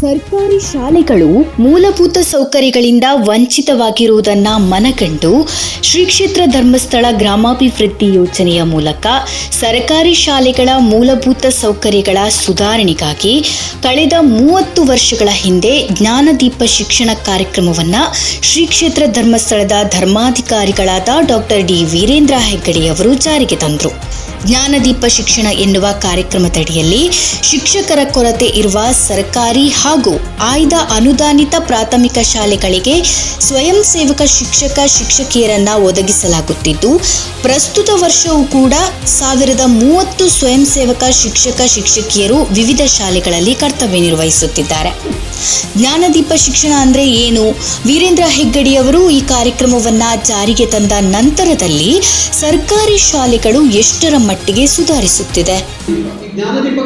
ಸರ್ಕಾರಿ ಶಾಲೆಗಳು ಮೂಲಭೂತ ಸೌಕರ್ಯಗಳಿಂದ ವಂಚಿತವಾಗಿರುವುದನ್ನು ಮನಗಂಡು ಶ್ರೀ ಕ್ಷೇತ್ರ ಧರ್ಮಸ್ಥಳ ಗ್ರಾಮಾಭಿವೃದ್ಧಿ ಯೋಜನೆಯ ಮೂಲಕ ಸರ್ಕಾರಿ ಶಾಲೆಗಳ ಮೂಲಭೂತ ಸೌಕರ್ಯಗಳ ಸುಧಾರಣೆಗಾಗಿ ಕಳೆದ ಮೂವತ್ತು ವರ್ಷಗಳ ಹಿಂದೆ ಜ್ಞಾನದೀಪ ಶಿಕ್ಷಣ ಕಾರ್ಯಕ್ರಮವನ್ನು ಶ್ರೀ ಕ್ಷೇತ್ರ ಧರ್ಮಸ್ಥಳದ ಧರ್ಮಾಧಿಕಾರಿಗಳಾದ ಡಾಕ್ಟರ್ ಡಿ ವೀರೇಂದ್ರ ಹೆಗ್ಗಡೆಯವರು ಜಾರಿಗೆ ತಂದರು. ಜ್ಞಾನದೀಪ ಶಿಕ್ಷಣ ಎನ್ನುವ ಕಾರ್ಯಕ್ರಮದಡಿಯಲ್ಲಿ ಶಿಕ್ಷಕರ ಕೊರತೆ ಇರುವ ಸರ್ಕಾರಿ ಹಾಗೂ ಆಯ್ದ ಅನುದಾನಿತ ಪ್ರಾಥಮಿಕ ಶಾಲೆಗಳಿಗೆ ಸ್ವಯಂ ಸೇವಕ ಶಿಕ್ಷಕ ಶಿಕ್ಷಕಿಯರನ್ನ ಒದಗಿಸಲಾಗುತ್ತಿದ್ದು, ಪ್ರಸ್ತುತ ವರ್ಷವೂ ಕೂಡ ಸಾವಿರದ ಮೂವತ್ತು ಸ್ವಯಂ ಸೇವಕ ಶಿಕ್ಷಕ ಶಿಕ್ಷಕಿಯರು ವಿವಿಧ ಶಾಲೆಗಳಲ್ಲಿ ಕರ್ತವ್ಯ ನಿರ್ವಹಿಸುತ್ತಿದ್ದಾರೆ. ಜ್ಞಾನದೀಪ ಶಿಕ್ಷಣ ಅಂದ್ರೆ ಏನು? ವೀರೇಂದ್ರ ಹೆಗ್ಗಡಿಯವರು ಈ ಕಾರ್ಯಕ್ರಮವನ್ನ ಜಾರಿಗೆ ತಂದ ನಂತರದಲ್ಲಿ ಸರ್ಕಾರಿ ಶಾಲೆಗಳು ಎಷ್ಟರ ಮಟ್ಟಿಗೆ ಸುಧಾರಿಸುತ್ತಿದೆ? ಜ್ಞಾನದೀಪ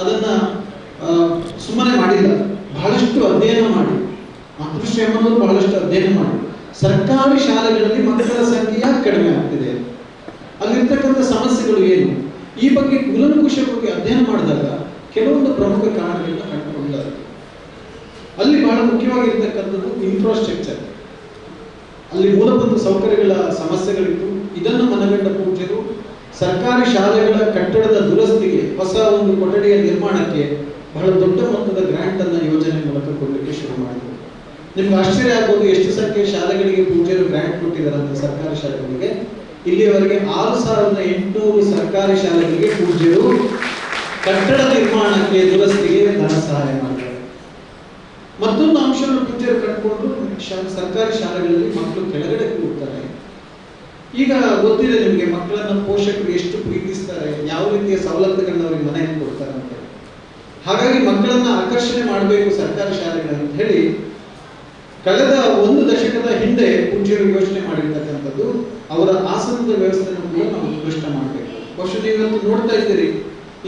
ಅದನ್ನ ಸುಮ್ಮನೆ ಮಾಡಿಲ್ಲ. ಬಹಳಷ್ಟು ಅಧ್ಯಯನ ಮಾಡಿ. ಮಾತೃಶ್ರೇಮನವರು ಬಹಳಷ್ಟು ಅಧ್ಯಯನ ಮಾಡಿ. ಸರ್ಕಾರಿ ಶಾಲೆಗಳಲ್ಲಿ ಮಕ್ಕಳ ಸಂಖ್ಯೆ ಯಾಕೆ ಕಡಿಮೆ ಆಗ್ತಿದೆ? ಅಲ್ಲಿರ್ತಕ್ಕಂಥ ಸಮಸ್ಯೆಗಳು ಏನು? ಈ ಬಗ್ಗೆ ಕೂಲಂಕುಷವಾಗಿ ಅಧ್ಯಯನ ಮಾಡಿದಾಗ ಕೆಲವೊಂದು ಪ್ರಮುಖ ಕಾರಣಗಳನ್ನು ಕಂಡುಕೊಂಡಿದ್ದಾರೆ ಅಲ್ಲಿ ಬಹಳ ಮುಖ್ಯವಾಗಿರ್ತಕ್ಕಂಥದ್ದು ಇನ್ಫ್ರಾಸ್ಟ್ರಕ್ಚರ್ ಅಲ್ಲಿ ಮೂಲಭೂತ ಸೌಕರ್ಯಗಳ ಸಮಸ್ಯೆಗಳಿತ್ತು ಇದನ್ನು ಮನಗಂಡ ಪೂಜ್ಯರು ಸರ್ಕಾರಿ ಶಾಲೆಗಳ ಕಟ್ಟಡದ ದುರಸ್ತಿಗೆ ಹೊಸ ಒಂದು ಕೊಠಡಿಯ ನಿರ್ಮಾಣಕ್ಕೆ ಬಹಳ ದೊಡ್ಡ ಮೊತ್ತದ ಗ್ರಾಂಟ್ ಅನ್ನ ಯೋಜನೆ ಮೂಲಕ ಕೊಡಲಿಕ್ಕೆ ಶುರು ಮಾಡಿದರು. ನಿಮ್ಗೆ ಆಶ್ಚರ್ಯ ಆಗ್ಬೋದು ಎಷ್ಟು ಸಂಖ್ಯೆಯ ಶಾಲೆಗಳಿಗೆ ಪೂಜ್ಯರು ಗ್ರಾಂಟ್ ಕೊಟ್ಟಿದ್ದಾರಂತ ಸರ್ಕಾರಿ ಶಾಲೆಗಳಿಗೆ. ಇಲ್ಲಿಯವರೆಗೆ ಆರು ಸಾವಿರದ ಎಂಟುನೂರು ಸರ್ಕಾರಿ ಶಾಲೆಗಳಿಗೆ ಪೂಜ್ಯರು ಕಟ್ಟಡ ನಿರ್ಮಾಣಕ್ಕೆ ದುರಸ್ತಿಗೆ ಧನ ಸಹಾಯ ಮಾಡ್ತಾರೆ. ಮತ್ತೊಂದು ಅಂಶವನ್ನು ಕಂಡುಕೊಂಡು ಶಾ- ಸರ್ಕಾರಿ ಶಾಲೆಗಳಲ್ಲಿ ಮಕ್ಕಳು ಕೆಳಗಡೆ ಕೂಡ್ತಾರೆ ಈಗ ಗೊತ್ತಿದೆ ನಿಮಗೆ ಮಕ್ಕಳನ್ನ ಪೋಷಕರು ಎಷ್ಟು ಪ್ರೀತಿಸ್ತಾರೆ, ಯಾವ ರೀತಿಯ ಸವಲತ್ತುಗಳನ್ನ ಅವ್ರಿಗೆ ಮನೆಯಲ್ಲಿ ಕೊಡ್ತಾರೆ ಅಂತ. ಹಾಗಾಗಿ ಮಕ್ಕಳನ್ನ ಆಕರ್ಷಣೆ ಮಾಡಬೇಕು ಸರ್ಕಾರಿ ಶಾಲೆಗಳು ಅಂತ ಹೇಳಿ ಕಳೆದ ಒಂದು ದಶಕದ ಹಿಂದೆ ಪೂಜ್ಯರು ಯೋಚನೆ ಮಾಡಿರ್ತಕ್ಕಂಥದ್ದು ಅವರ ಆಸನದ ವ್ಯವಸ್ಥೆಯನ್ನು ಕೂಡ ನಾವು ಉತ್ಕೃಷ್ಟ ಮಾಡಬೇಕು. ಬಹುಶಃ ನೋಡ್ತಾ ಇದ್ದೀರಿ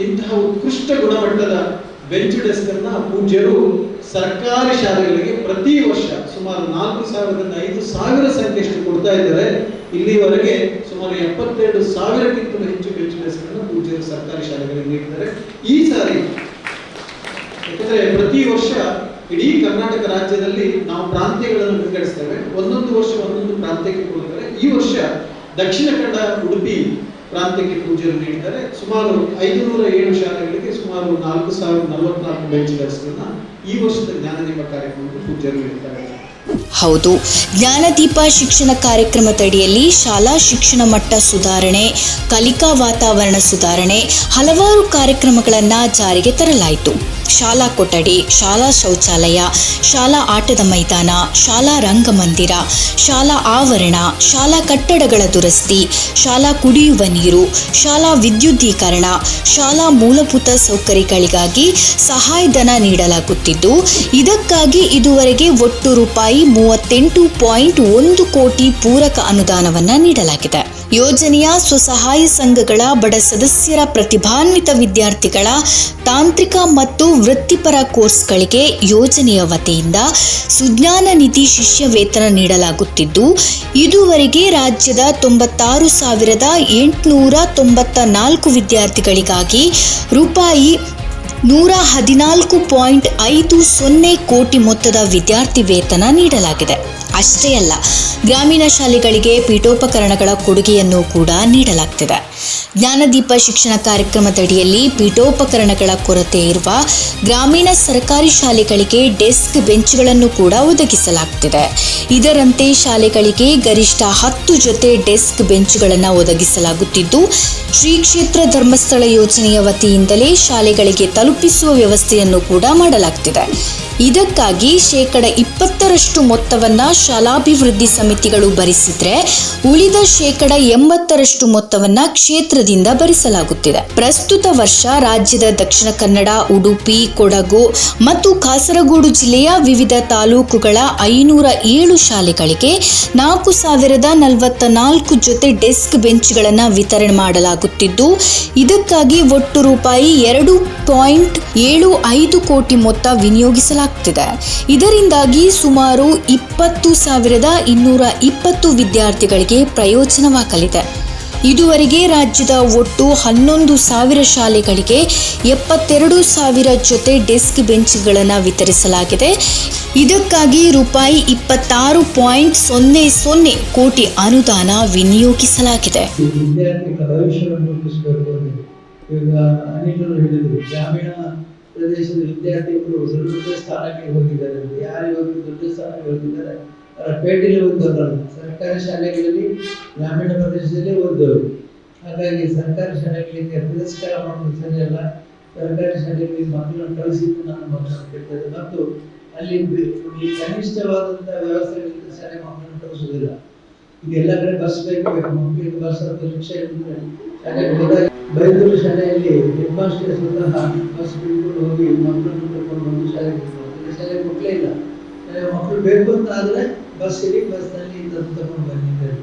ಇಂತಹ ಉತ್ಕೃಷ್ಟ ಗುಣಮಟ್ಟದ ಬೆಂಚ್ ಡೆಸ್ಕ್ ಪೂಜ್ಯರು ಸರ್ಕಾರಿ ಶಾಲೆಗಳಿಗೆ ಪ್ರತಿ ವರ್ಷ ಸುಮಾರು ನಾಲ್ಕು ಸಾವಿರದಿಂದ ಐದು ಸಾವಿರ ಸಂಖ್ಯೆಯಷ್ಟು ಕೊಡ್ತಾ ಇದ್ದಾರೆ. ಇಲ್ಲಿವರೆಗೆ ಸುಮಾರು ಎಪ್ಪತ್ತೆರಡು ಸಾವಿರಕ್ಕಿಂತಲೂ ಹೆಚ್ಚು ಬೆಂಚ್ ಡೆಸ್ಕ್ ಪೂಜ್ಯರು ಸರ್ಕಾರಿ ಶಾಲೆಗಳಿಗೆ ನೀಡಿದ್ದಾರೆ. ಈ ಸಾರಿ ಯಾಕಂದ್ರೆ ಪ್ರತಿ ವರ್ಷ ಇಡೀ ಕರ್ನಾಟಕ ರಾಜ್ಯದಲ್ಲಿ ನಾವು ಪ್ರಾಂತ್ಯಗಳನ್ನು ವಿಂಗಡಿಸ್ತೇವೆ. ಒಂದೊಂದು ವರ್ಷ ಒಂದೊಂದು ಪ್ರಾಂತ್ಯಕ್ಕೆ ಕೊಡ್ತಾರೆ ಈ ವರ್ಷ ದಕ್ಷಿಣ ಕನ್ನಡ ಉಡುಪಿ ಪ್ರಾಂತ್ಯಕ್ಕೆ ಪೂಜೆಯನ್ನು ನೀಡಿದ್ದಾರೆ. ಸುಮಾರು ಐದುನೂರ ಏಳು ಶಾಲೆಗಳಿಗೆ ಸುಮಾರು ನಾಲ್ಕು ಸಾವಿರದ ನಲವತ್ನಾಲ್ಕು ಬೆಂಚ್ ಡೆಸ್ಕ್ಗಳನ್ನ ಈ ವರ್ಷದ ಜ್ಞಾನದೇವ ಕಾರ್ಯಕ್ರಮಕ್ಕೆ ಪೂಜೆಯನ್ನು ನೀಡಿದ್ದಾರೆ ಹೌದು. ಜ್ಞಾನದೀಪ ಶಿಕ್ಷಣ ಕಾರ್ಯಕ್ರಮದಡಿಯಲ್ಲಿ ಶಾಲಾ ಶಿಕ್ಷಣ ಮಟ್ಟ ಸುಧಾರಣೆ, ಕಲಿಕಾ ವಾತಾವರಣ ಸುಧಾರಣೆ ಹಲವಾರು ಕಾರ್ಯಕ್ರಮಗಳನ್ನು ಜಾರಿಗೆ ತರಲಾಯಿತು. ಶಾಲಾ ಕೊಠಡಿ, ಶಾಲಾ ಶೌಚಾಲಯ, ಶಾಲಾ ಆಟದ ಮೈದಾನ, ಶಾಲಾ ರಂಗಮಂದಿರ, ಶಾಲಾ ಆವರಣ, ಶಾಲಾ ಕಟ್ಟಡಗಳ ದುರಸ್ತಿ, ಶಾಲಾ ಕುಡಿಯುವ ನೀರು, ಶಾಲಾ ವಿದ್ಯುದ್ದೀಕರಣ, ಶಾಲಾ ಮೂಲಭೂತ ಸೌಕರ್ಯಗಳಿಗಾಗಿ ಸಹಾಯಧನ ನೀಡಲಾಗುತ್ತಿದ್ದು, ಇದಕ್ಕಾಗಿ ಇದುವರೆಗೆ ಒಟ್ಟು ರೂಪಾಯಿ ಮೂವತ್ತೆಂಟು ಪಾಯಿಂಟ್ ಒಂದು ಕೋಟಿ ಪೂರಕ ಅನುದಾನವನ್ನು ನೀಡಲಾಗಿದೆ. ಯೋಜನೆಯ ಸ್ವಸಹಾಯ ಸಂಘಗಳ ಬಡ ಸದಸ್ಯರ ಪ್ರತಿಭಾನ್ವಿತ ವಿದ್ಯಾರ್ಥಿಗಳ ತಾಂತ್ರಿಕ ಮತ್ತು ವೃತ್ತಿಪರ ಕೋರ್ಸ್ಗಳಿಗೆ ಯೋಜನೆಯ ವತಿಯಿಂದ ಸುಜ್ಞಾನ ನಿಧಿ ಶಿಷ್ಯ ವೇತನ ನೀಡಲಾಗುತ್ತಿದ್ದು, ಇದುವರೆಗೆ ರಾಜ್ಯದ ತೊಂಬತ್ತಾರು ಸಾವಿರದ ಎಂಟುನೂರ ತೊಂಬತ್ತ ನಾಲ್ಕು ವಿದ್ಯಾರ್ಥಿಗಳಿಗಾಗಿ ರೂಪಾಯಿ ನೂರ ಹದಿನಾಲ್ಕು ಪಾಯಿಂಟ್ ಐದು ಸೊನ್ನೆ ಕೋಟಿ ಮೊತ್ತದ ವಿದ್ಯಾರ್ಥಿ ವೇತನ ನೀಡಲಾಗಿದೆ. ಅಷ್ಟೇ ಅಲ್ಲ, ಗ್ರಾಮೀಣ ಶಾಲೆಗಳಿಗೆ ಪೀಠೋಪಕರಣಗಳ ಕೊಡುಗೆಯನ್ನು ಕೂಡ ನೀಡಲಾಗ್ತಿದೆ. ಜ್ಞಾನದೀಪ ಶಿಕ್ಷಣ ಕಾರ್ಯಕ್ರಮದಡಿಯಲ್ಲಿ ಪೀಠೋಪಕರಣಗಳ ಕೊರತೆ ಇರುವ ಗ್ರಾಮೀಣ ಸರ್ಕಾರಿ ಶಾಲೆಗಳಿಗೆ ಡೆಸ್ಕ್ ಬೆಂಚ್ಗಳನ್ನು ಕೂಡ ಒದಗಿಸಲಾಗ್ತಿದೆ. ಇದರಂತೆ ಶಾಲೆಗಳಿಗೆ ಗರಿಷ್ಠ ಹತ್ತು ಜೊತೆ ಡೆಸ್ಕ್ ಬೆಂಚ್ಗಳನ್ನು ಒದಗಿಸಲಾಗುತ್ತಿದ್ದು, ಶ್ರೀ ಕ್ಷೇತ್ರ ಧರ್ಮಸ್ಥಳ ಯೋಜನೆಯ ವತಿಯಿಂದಲೇ ಶಾಲೆಗಳಿಗೆ ತಲುಪಿಸುವ ವ್ಯವಸ್ಥೆಯನ್ನು ಕೂಡ ಮಾಡಲಾಗ್ತಿದೆ. ಇದಕ್ಕಾಗಿ ಶೇಕಡ ಇಪ್ಪತ್ತರಷ್ಟು ಮೊತ್ತವನ್ನ ಶಾಲಾಭಿವೃದ್ಧಿ ಸಮಿತಿಗಳು ಭರಿಸಿದ್ರೆ ಉಳಿದ ಶೇಕಡ ಎಂಬತ್ತರಷ್ಟು ಮೊತ್ತವನ್ನ ಕ್ಷೇತ್ರದಿಂದ ಭರಿಸಲಾಗುತ್ತಿದೆ. ಪ್ರಸ್ತುತ ವರ್ಷ ರಾಜ್ಯದ ದಕ್ಷಿಣ ಕನ್ನಡ, ಉಡುಪಿ, ಕೊಡಗು ಮತ್ತು ಕಾಸರಗೋಡು ಜಿಲ್ಲೆಯ ವಿವಿಧ ತಾಲೂಕುಗಳ ಐನೂರ ಏಳು ಶಾಲೆಗಳಿಗೆ ನಾಲ್ಕು ಸಾವಿರದ ನಲವತ್ತ ನಾಲ್ಕು ಜೊತೆ ಡೆಸ್ಕ್ ಬೆಂಚ್ಗಳನ್ನು ವಿತರಣೆ ಮಾಡಲಾಗುತ್ತಿದ್ದು, ಇದಕ್ಕಾಗಿ ಒಟ್ಟು ರೂಪಾಯಿ ಎರಡು ಪಾಯಿಂಟ್ ಏಳು ಐದು ಕೋಟಿ ಮೊತ್ತ ವಿನಿಯೋಗಿಸಲಾಗುತ್ತಿದೆ ಇದರಿಂದಾಗಿ ಸುಮಾರು ಇಪ್ಪತ್ತು ಸಾವಿರದ ಇನ್ನೂರ ಇಪ್ಪತ್ತು ವಿದ್ಯಾರ್ಥಿಗಳಿಗೆ ಪ್ರಯೋಜನವಾಗಲಿದೆ. ಇದುವರೆಗೆ ರಾಜ್ಯದ ಒಟ್ಟು ಹನ್ನೊಂದು ಸಾವಿರ ಶಾಲೆಗಳಿಗೆ ಎಪ್ಪತ್ತೆರಡು ಸಾವಿರ ಜೊತೆ ಡೆಸ್ಕ್ ಬೆಂಚ್ಗಳನ್ನು ವಿತರಿಸಲಾಗಿದೆ. ಇದಕ್ಕಾಗಿ ರೂಪಾಯಿ ಇಪ್ಪತ್ತಾರು ಪಾಯಿಂಟ್ ಸೊನ್ನೆ ಸೊನ್ನೆ ಕೋಟಿ ಅನುದಾನ ವಿನಿಯೋಗಿಸಲಾಗಿದೆ. ಪ್ರದೇಶದ ವಿದ್ಯಾರ್ಥಿಗಳು ದೊಡ್ಡ ಸ್ಥಾನಕ್ಕೆ ಹೋಗಿದ್ದಾರೆ ದೊಡ್ಡ ಸ್ಥಾನಕ್ಕೆ ಹೋಗಿದ್ದಾರೆ ಪೇಟೆಯಲ್ಲಿ ಒಂದು ಸರ್ಕಾರಿ ಶಾಲೆಗಳಲ್ಲಿ, ಗ್ರಾಮೀಣ ಪ್ರದೇಶದಲ್ಲಿ ಒಂದು ಹಾಗಾಗಿ ಸರ್ಕಾರಿ ಶಾಲೆಗಳಿಗೆ ತಿರಸ್ಕಾರ ಮಾಡೋದು ಸರಿಯಲ್ಲ ಸರ್ಕಾರಿ ಶಾಲೆಗಳಿಗೆ ಮಕ್ಕಳನ್ನು ಕಳಿಸಿದ್ದು ನಾನು ಮಕ್ಕಳನ್ನು ಮತ್ತು ಅಲ್ಲಿ ಕನಿಷ್ಠವಾದಂಥ ವ್ಯವಸ್ಥೆಗಳಿಂದ ಶಾಲೆ ಮಕ್ಕಳನ್ನು ಕಳಿಸುವುದಿಲ್ಲ. ಈಗ ಎಲ್ಲ ಕಡೆ ಬಸ್ ಬೇಕು ಮಕ್ಕಳಿಗೆ ಬಸ್ ಅಥವಾ ರಿಕ್ಷಾ ಶಾಲೆಗೆ ಬೈದೂರು ಶಾಲೆಯಲ್ಲಿ ಹೆಡ್ ಮಾಸ್ಟರ್ ಸ್ವತಃ ಬಸ್ ಬಿಟ್ಕೊಂಡು ಹೋಗಿ ಮಕ್ಕಳನ್ನು ಕರ್ಕೊಂಡು ಬಂದು ಶಾಲೆಗೆ ಶಾಲೆಗೆ ಮಕ್ಕಳೇ ಇಲ್ಲ. ಮಕ್ಕಳು ಬೇಕು ಅಂತ ಆದ್ರೆ ಬಸ್ ಇಡೀ ಬಸ್ನಲ್ಲಿ ತಂದು ತಗೊಂಡು ಹೇಳ್ತಾರೆ.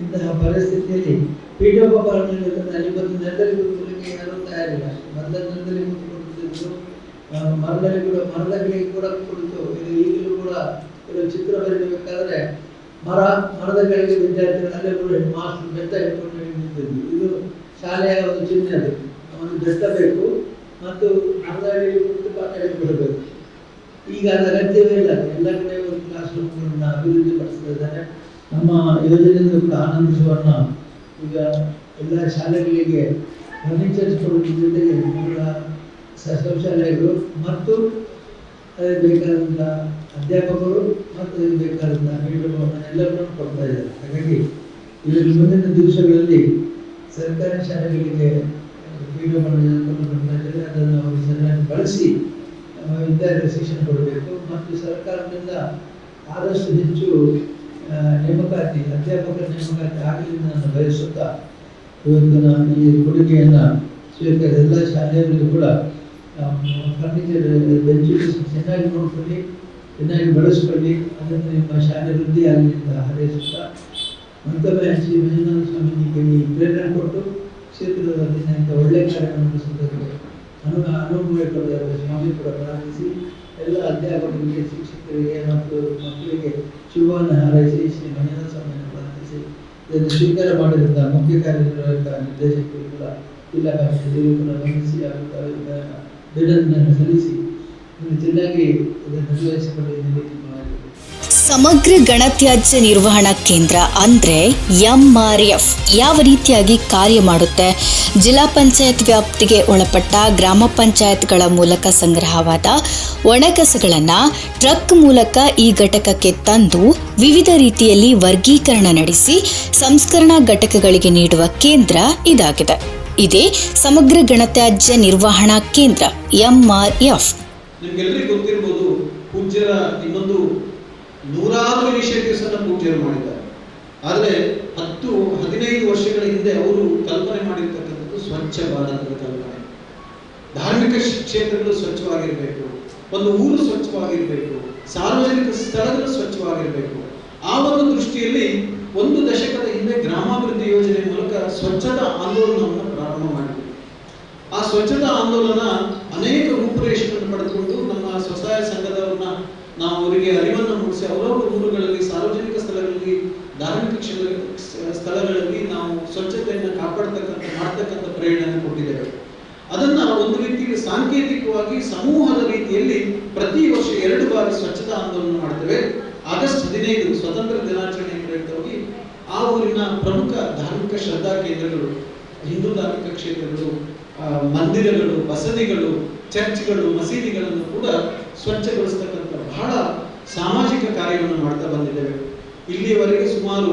ಇಂತಹ ಪರಿಸ್ಥಿತಿಯಲ್ಲಿ ಪೀಠೋಪಕರಣಗಳು ಅಲ್ಲಿ ಬಂದು ನೆಲದಲ್ಲಿ ಕೂತ್ಕೊಳ್ಳಿಕ್ಕೆ ಯಾರೂ ತಯಾರಿಲ್ಲ. ಮರದ ನೆಲದಲ್ಲಿ ಕೂತ್ಕೊಂಡಿದ್ದು ಆ, ಮರದಲ್ಲಿ ಕೂಡ ಮರದಲ್ಲಿ ಕೂಡ ಕುಳಿತು ಇದು ಈಗಲೂ ಕೂಡ ಕೆಲವು ಚಿತ್ರ ಬರೀಬೇಕಾದ್ರೆ ಮರ ಮರದ ಕೆಳಗೆ ವಿದ್ಯಾರ್ಥಿಗಳಲ್ಲೇ ಕೂಡ ಮಾಸ್ಟರ್ ಬೆತ್ತ ಹಿಡ್ಕೊಂಡು ನಿಂತಿದ್ದು ಇದು ಶಾಲೆಯ ಒಂದು ಚಿಹ್ನೆ ಅದು. ಅವನು ಬೆತ್ತ ಬೇಕು ಮತ್ತು ಮರದ ಅಡಿಯಲ್ಲಿ ಕುಳಿತು ಪಾಠ ಹೇಳಿಕೊಡಬೇಕು. ಈಗ ಅದರ ಅಗತ್ಯವೇ ಇಲ್ಲ. ಎಲ್ಲ ಕಡೆ ಒಂದು ಕ್ಲಾಸ್ ರೂಮ್ಗಳನ್ನ ಅಭಿವೃದ್ಧಿ ಪಡಿಸ್ತಾ ಇದ್ದಾರೆ ನಮ್ಮ ಯೋಜನೆಯಿಂದ ಕೂಡ ಆನಂದಿಸುವನ್ನ ಈಗ ಎಲ್ಲ ಶಾಲೆಗಳಿಗೆ ಫರ್ನಿಚರ್ಸ್ ಕೊಡೋದ್ರ ಜೊತೆಗೆ ಮಕ್ಕಳ ಶೌಚಾಲಯಗಳು ಮತ್ತು ಅದಕ್ಕೆ ಬೇಕಾದಂಥ ಅಧ್ಯಾಪಕರು ಮತ್ತು ಅದಕ್ಕೆ ಬೇಕಾದಂಥ ಎಲ್ಲವನ್ನೂ ಕೊಡ್ತಾ ಇದ್ದಾರೆ. ಹಾಗಾಗಿ ಇಲ್ಲಿ ಮುಂದಿನ ದಿವಸಗಳಲ್ಲಿ ಸರ್ಕಾರಿ ಶಾಲೆಗಳಿಗೆ ಇದ್ದಾರೆ. ಅದನ್ನು ಅವರು ಸರಿಯಾಗಿ ಬಳಸಿ ನಮ್ಮ ವಿದ್ಯಾರ್ಥಿ ಶಿಕ್ಷಣ ಕೊಡಬೇಕು. ಮತ್ತು ಸರ್ಕಾರದಿಂದ ಆದಷ್ಟು ಹೆಚ್ಚು ನೇಮಕಾತಿ ಅಧ್ಯಾಪಕರ ನೇಮಕಾತಿ ಆಗಲಿ ನಾನು ಬಯಸುತ್ತಾ ಇವತ್ತು ನಾನು ಈ ಕೊಡುಗೆಯನ್ನು ಸ್ವೀಕರಿಸಿದ ಎಲ್ಲ ಶಾಲೆಯಲ್ಲೂ ಕೂಡ ಫರ್ನಿಚರ್ ಬೆಂಚಸ್ ಚೆನ್ನಾಗಿ ನೋಡ್ಕೊಳ್ಳಿ, ಚೆನ್ನಾಗಿ ಬಳಸ್ಕೊಳ್ಳಿ. ಅದನ್ನು ನಿಮ್ಮ ಶಾಲೆ ವೃದ್ಧಿ ಆಗಲಿ ಅಂತ ಹಾರೈಸುತ್ತಾ. ಮತ್ತೊಮ್ಮೆ ಶ್ರೀ ಮಂಜುನಾಥ ಸ್ವಾಮೀಜಿಗೆ ಪ್ರೇರಣೆ ಕೊಟ್ಟು ಕ್ಷೇತ್ರದ ಒಳ್ಳೆ ಒಳ್ಳೆಯ ಕಾರ್ಯ ನಡೆಸುವುದಕ್ಕೆ ಅನು ಅನುಭವ ಸ್ವಾಮಿ ಕೂಡ ಪ್ರಾರ್ಥಿಸಿ, ಎಲ್ಲ ಅಧ್ಯಾಪಕರಿಗೆ, ಶಿಕ್ಷಕರಿಗೆ ಮತ್ತು ಮಕ್ಕಳಿಗೆ ಶುಭವನ್ನು ಹಾರೈಸಿ, ಶ್ರೀ ಮಂಜುನಾಥ ಸ್ವಾಮಿಯನ್ನು ಪ್ರಾರ್ಥಿಸಿ. ಇದನ್ನು ಸ್ವೀಕಾರ ಮಾಡಿದಂಥ ಮುಖ್ಯ ಕಾರ್ಯನಿರ್ವಾಹಕ ನಿರ್ದೇಶಕರು ಕೂಡ ಜಿಲ್ಲಾ ಪಂಚಾಯತಿಗೂ ಕೂಡ ವಂದಿಸಿ ಹಾಗೂ ಸಲ್ಲಿಸಿ ಚೆನ್ನಾಗಿ ಇದನ್ನು ನಿರ್ವಹಿಸಿಕೊಂಡು ಸಮಗ್ರ ಗಣತ್ಯಾಜ್ಯ ನಿರ್ವಹಣಾ ಕೇಂದ್ರ ಅಂದ್ರೆ ಎಂಆರ್ಎಫ್. ಯಾವ ರೀತಿಯಾಗಿ ಕಾರ್ಯ ಮಾಡುತ್ತೆ? ಜಿಲ್ಲಾ ಪಂಚಾಯತ್ ವ್ಯಾಪ್ತಿಗೆ ಒಳಪಟ್ಟ ಗ್ರಾಮ ಪಂಚಾಯತ್ಗಳ ಮೂಲಕ ಸಂಗ್ರಹವಾದ ಒಣಕಸಗಳನ್ನು ಟ್ರಕ್ ಮೂಲಕ ಈ ಘಟಕಕ್ಕೆ ತಂದು ವಿವಿಧ ರೀತಿಯಲ್ಲಿ ವರ್ಗೀಕರಣ ನಡೆಸಿ ಸಂಸ್ಕರಣಾ ಘಟಕಗಳಿಗೆ ನೀಡುವ ಕೇಂದ್ರ ಇದಾಗಿದೆ. ಇದೇ ಸಮಗ್ರ ಗಣತ್ಯಾಜ್ಯ ನಿರ್ವಹಣಾ ಕೇಂದ್ರ ಎಂಆರ್ಎಫ್. ಆರ್ ಎಫ್ ಇನ್ನೊಂದು ಇನಿಷಿಯೇಟಿವ್ಸ್ ಅನ್ನ ಪೂಜೆಯನ್ನು ಮಾಡಿದ್ದಾರೆ. ಆದರೆ ಹತ್ತು, ಹದಿನೈದು ವರ್ಷಗಳ ಹಿಂದೆ ಅವರು ಕಲ್ಪನೆ ಮಾಡಿರ್ತಕ್ಕಂಥದ್ದು ಸ್ವಚ್ಛ ಭಾರತದ ಕಲ್ಪನೆ. ಧಾರ್ಮಿಕ ಕ್ಷ- ಕ್ಷೇತ್ರಗಳು ಸ್ವಚ್ಛವಾಗಿರಬೇಕು. ಒಂದು ಊರು ಸ್ವಚ್ಛವಾಗಿರಬೇಕು. ಸಾರ್ವಜನಿಕ ಸ್ಥಳಗಳು ಸ್ವಚ್ಛವಾಗಿರಬೇಕು. ಆ ಒಂದು ದೃಷ್ಟಿಯಲ್ಲಿ ಒಂದು ದಶಕದ ಹಿಂದೆ ಗ್ರಾಮಾಭಿವೃದ್ಧಿ ಯೋಜನೆ ಮೂಲಕ ಸ್ವಚ್ಛತಾ ಆಂದೋಲನವನ್ನು ಪ್ರಾರಂಭ ಮಾಡಿದ್ರು. ಆ ಸ್ವಚ್ಛತಾ ಆಂದೋಲನ ಅನೇಕ ರೂಪುರೇಷೆಗಳನ್ನು ಪಡೆದುಕೊಂಡು ನಮ್ಮ ಸ್ವಸಹಾಯ ಸಂಘದವರನ್ನ ನಾವು ಅವರಿಗೆ ಮೂಡಿಸಿ ಅವರವರ ಊರುಗಳಲ್ಲಿ ಸಾರ್ವಜನಿಕ ಸ್ಥಳಗಳಲ್ಲಿ, ಧಾರ್ಮಿಕ ಸ್ಥಳಗಳಲ್ಲಿ ನಾವು ಸ್ವಚ್ಛತೆಯನ್ನು ಕಾಪಾಡ್ತಕ್ಕಂಥ, ಮಾಡ್ತಕ್ಕಂಥ ಪ್ರೇರಣೆ ಕೊಟ್ಟಿದ್ದೇವೆ. ಅದನ್ನ ಒಂದು ರೀತಿಯಲ್ಲಿ ಸಾಂಕೇತಿಕವಾಗಿ ಸಮೂಹದ ರೀತಿಯಲ್ಲಿ ಪ್ರತಿ ವರ್ಷ ಎರಡು ಬಾರಿ ಸ್ವಚ್ಛತಾ ಆಂದೋಲನ ಮಾಡ್ತೇವೆ. ಆಗಸ್ಟ್ ಹದಿನೈದು, ಸ್ವತಂತ್ರ ದಿನಾಚರಣೆ ಪ್ರಯುಕ್ತವಾಗಿ ಆ ಊರಿನ ಪ್ರಮುಖ ಧಾರ್ಮಿಕ ಶ್ರದ್ಧಾ ಕೇಂದ್ರಗಳು, ಹಿಂದೂ ಧಾರ್ಮಿಕ ಕ್ಷೇತ್ರಗಳು ಮಂದಿರಗಳು, ಬಸದಿಗಳು, ಚರ್ಚ್ಗಳು, ಮಸೀದಿಗಳನ್ನು ಕೂಡ ಸ್ವಚ್ಛಗೊಳಿಸ್ತಕ್ಕಂಥ ಬಹಳ ಸಾಮಾಜಿಕ ಕಾರ್ಯವನ್ನು ಮಾಡ್ತಾ ಬಂದಿದ್ದೇವೆ. ಇಲ್ಲಿಯವರೆಗೆ ಸುಮಾರು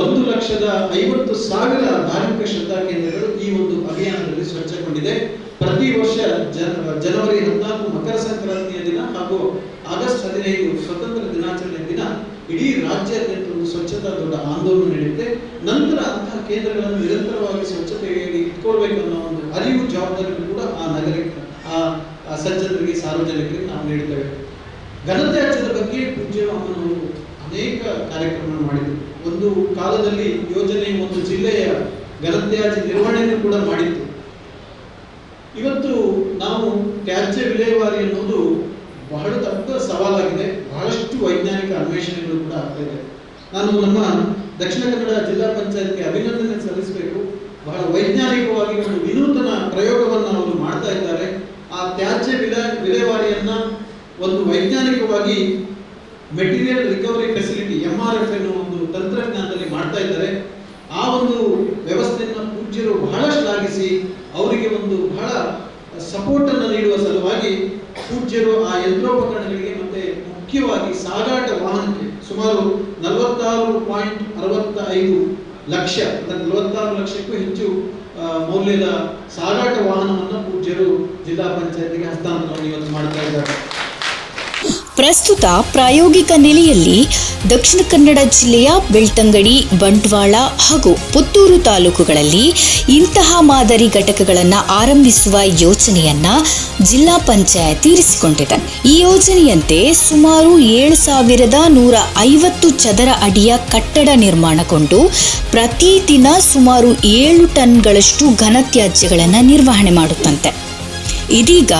ಒಂದು ಲಕ್ಷದ ಐವತ್ತು ಸಾವಿರ ಧಾರ್ಮಿಕ ಶ್ರದ್ಧಾ ಕೇಂದ್ರಗಳು ಈ ಒಂದು ಅಭಿಯಾನದಲ್ಲಿ ಸ್ವಚ್ಛಗೊಂಡಿದೆ. ಪ್ರತಿ ವರ್ಷ ಜನ, ಜನವರಿ ಹದಿನಾಲ್ಕು ಮಕರ ಸಂಕ್ರಾಂತಿಯ ದಿನ ಹಾಗೂ ಆಗಸ್ಟ್ ಹದಿನೈದು ಸ್ವತಂತ್ರ ದಿನಾಚರಣೆ ದಿನ ಇಡೀ ರಾಜ್ಯಾದ್ಯಂತ ಒಂದು ಸ್ವಚ್ಛತಾ ದೊಡ್ಡ ಆಂದೋಲನ ನಡೆಯುತ್ತೆ. ನಂತರ ಅಂತಹ ಕೇಂದ್ರಗಳನ್ನು ನಿರಂತರವಾಗಿ ಸ್ವಚ್ಛತೆಯಲ್ಲಿ ಇಟ್ಕೊಳ್ಬೇಕು ಅನ್ನೋ ಒಂದು ಅರಿವು ಜವಾಬ್ದಾರಿಯನ್ನು ಕೂಡ ಆ ನಗರಕ್ಕೆ, ಆ ಸಜ್ಜನರಿಗೆ, ಸಾರ್ವಜನಿಕರಿಗೆ ನಾವು ನೀಡುತ್ತೇವೆ ಘನತ್ಯಾಜ್ಯದ ಬಗ್ಗೆ ಪೂಜ್ಯ ಅಮ್ಮನವರು ಅನೇಕ ಕಾರ್ಯಕ್ರಮ ಮಾಡಿದರು. ಒಂದು ಕಾಲದಲ್ಲಿ ಯೋಜನೆ, ಒಂದು ಜಿಲ್ಲೆಯ ಘನತ್ಯಾಜ್ಯ ನಿರ್ವಹಣೆಯನ್ನು ಕೂಡ ಮಾಡಿತ್ತು ಇವತ್ತು ನಾವು ತ್ಯಾಜ್ಯ ವಿಲೇವಾರಿ ಅನ್ನೋದು ಬಹಳ ದೊಡ್ಡ ಸವಾಲಾಗಿದೆ. ಬಹಳಷ್ಟು ವೈಜ್ಞಾನಿಕ ಅನ್ವೇಷಣೆಗಳು ಕೂಡ ಆಗ್ತಾ ಇದೆ. ನಾನು ನಮ್ಮ ದಕ್ಷಿಣ ಕನ್ನಡ ಜಿಲ್ಲಾ ಪಂಚಾಯತ್ಗೆ ಅಭಿನಂದನೆ ಸಲ್ಲಿಸಬೇಕು. ಬಹಳ ವೈಜ್ಞಾನಿಕವಾಗಿ ಒಂದು ವಿನೂತನ ಪ್ರಯೋಗವನ್ನು ಅವರು ಮಾಡ್ತಾ ಇದ್ದಾರೆ. ಆ ತ್ಯಾಜ್ಯ ವಿಲ, ವಿಲೇವಾರಿಯನ್ನ ಒಂದು ವೈಜ್ಞಾನಿಕವಾಗಿ material recovery facility M R F ಎನ್ನುವ ಒಂದು ತಂತ್ರಜ್ಞಾನದಲ್ಲಿ ಮಾಡ್ತಾ ಇದ್ದಾರೆ. ಆ ಒಂದು ವ್ಯವಸ್ಥೆಯನ್ನು ಪೂಜ್ಯರು ಬಹಳ ಶ್ಲಾಘಿಸಿ ಅವರಿಗೆ ಒಂದು ಬಹಳ ಸಪೋರ್ಟ್ ಅನ್ನು ನೀಡುವ ಸಲುವಾಗಿ ಪೂಜ್ಯರು ಆ ಯಂತ್ರೋಪಕರಣಗಳಿಗೆ ಮತ್ತೆ ಮುಖ್ಯವಾಗಿ ಸಾಗಾಟ ವಾಹನಕ್ಕೆ ಸುಮಾರು ನಲವತ್ತಾರು ಪಾಯಿಂಟ್ ಅರವತ್ತ ಐದು ಲಕ್ಷ, ಅಂದರೆ ನಲವತ್ತಾರು ಲಕ್ಷಕ್ಕೂ ಹೆಚ್ಚು ಮೌಲ್ಯದ ಸಾಗಾಟ ವಾಹನವನ್ನು ಪೂಜ್ಯರು ಜಿಲ್ಲಾ ಪಂಚಾಯತಿಗೆ ಹಸ್ತಾಂತರವನ್ನು ಇವತ್ತು ಮಾಡ್ತಾ ಇದ್ದಾರೆ. ಪ್ರಸ್ತುತ ಪ್ರಾಯೋಗಿಕ ನೆಲೆಯಲ್ಲಿ ದಕ್ಷಿಣ ಕನ್ನಡ ಜಿಲ್ಲೆಯ ಬೆಳ್ತಂಗಡಿ, ಬಂಟ್ವಾಳ ಹಾಗೂ ಪುತ್ತೂರು ತಾಲೂಕುಗಳಲ್ಲಿ ಇಂತಹ ಮಾದರಿ ಘಟಕಗಳನ್ನು ಆರಂಭಿಸುವ ಯೋಜನೆಯನ್ನ ಜಿಲ್ಲಾ ಪಂಚಾಯತ್ ಇರಿಸಿಕೊಂಡಿದೆ. ಈ ಯೋಜನೆಯಂತೆ ಸುಮಾರು ಏಳು ಸಾವಿರದ ನೂರ ಐವತ್ತು ಚದರ ಅಡಿಯ ಕಟ್ಟಡ ನಿರ್ಮಾಣಗೊಂಡು ಪ್ರತಿದಿನ ಸುಮಾರು ಏಳು ಟನ್ಗಳಷ್ಟು ಘನತ್ಯಾಜ್ಯಗಳನ್ನು ನಿರ್ವಹಣೆ ಮಾಡುತ್ತಂತೆ. ಇದೀಗ